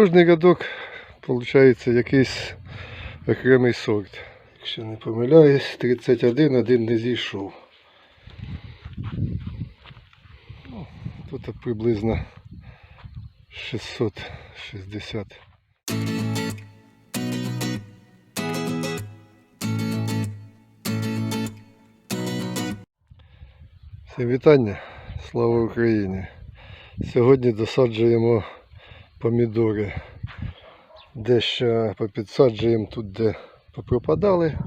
Кожний рядок виходить якийсь окремий сорт. Якщо не помиляюсь, 31 один не зійшов. Ну, Тут приблизно 660. Всім вітання, слава Україні! Сьогодні досаджуємо помідори. Дещо попідсаджуємо тут, де попропадали.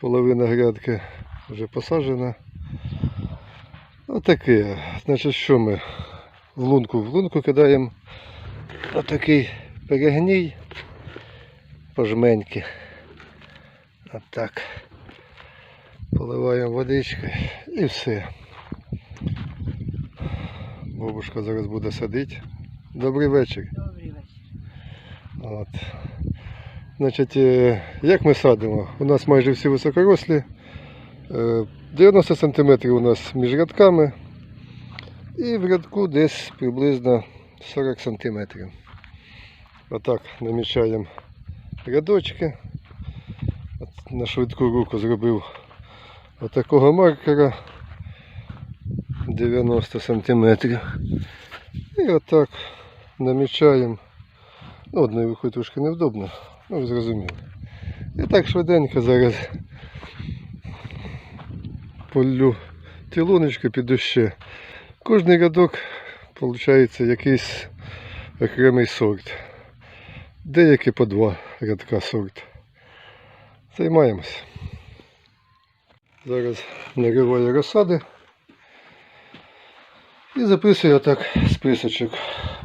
Половина грядки вже посаджена. Отаке. Значить, що ми в лунку в лунку кидаємо отакий перегній пожменьки. Отак. Поливаємо водичкою і все. Бабушка зараз буде садити. Добрий вечір. Добрий вечір. От. Значить, е, як ми садимо? У нас майже всі високорослі. Е, 90 см у нас між рядками. І в рядку десь приблизно 40 см. Отак намічаємо рядочки. От на швидку руку зробив отакого маркера 90 см. І отак намічаємо. Ну, одною рукою трошки невдобно, ну ви зрозуміли. І так швиденько зараз полю ті луночки піду ще. Кожний рядок виходить якийсь окремий сорт. Деякі по два рядка сорт. Займаємось. Зараз нариваю розсади. І записую так списочок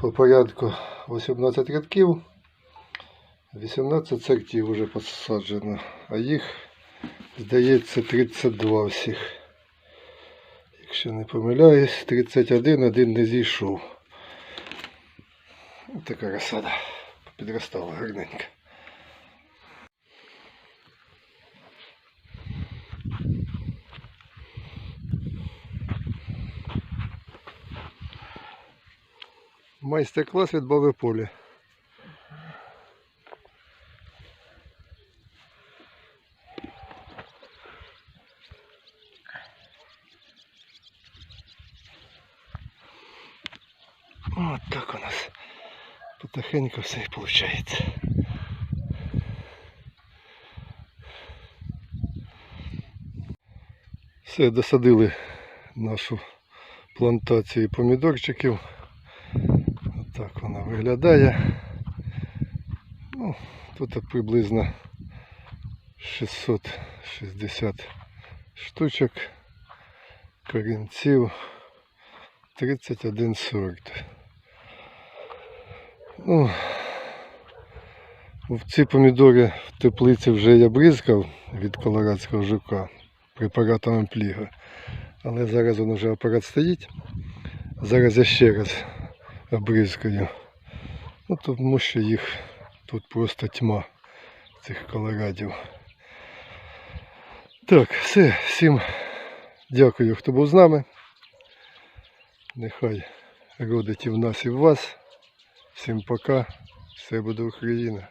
по порядку 18 рядків. 18 сортів вже посаджено, а їх, здається, 32 всіх. Якщо не помиляюсь, 31 один не зійшов. Така розсада підростала гарненько. Майстер-клас від баби Полі. Вот так у нас потихеньку все і виходить. Все, досадили нашу плантацію помідорчиків. Так вона виглядає. Ну, тут приблизно 660 штучок корінців 31 сорт. Ну, ці помідори в теплиці вже я бризкав від колорадського жука препаратом ампліга. Але зараз він вже апарат стоїть. Зараз я ще раз обризкаю. Ну, тому що їх тут просто тьма цих колорадів. Так, все, всім дякую, хто був з нами. Нехай родить і в нас, і в вас. Всім пока. Все буде Україна.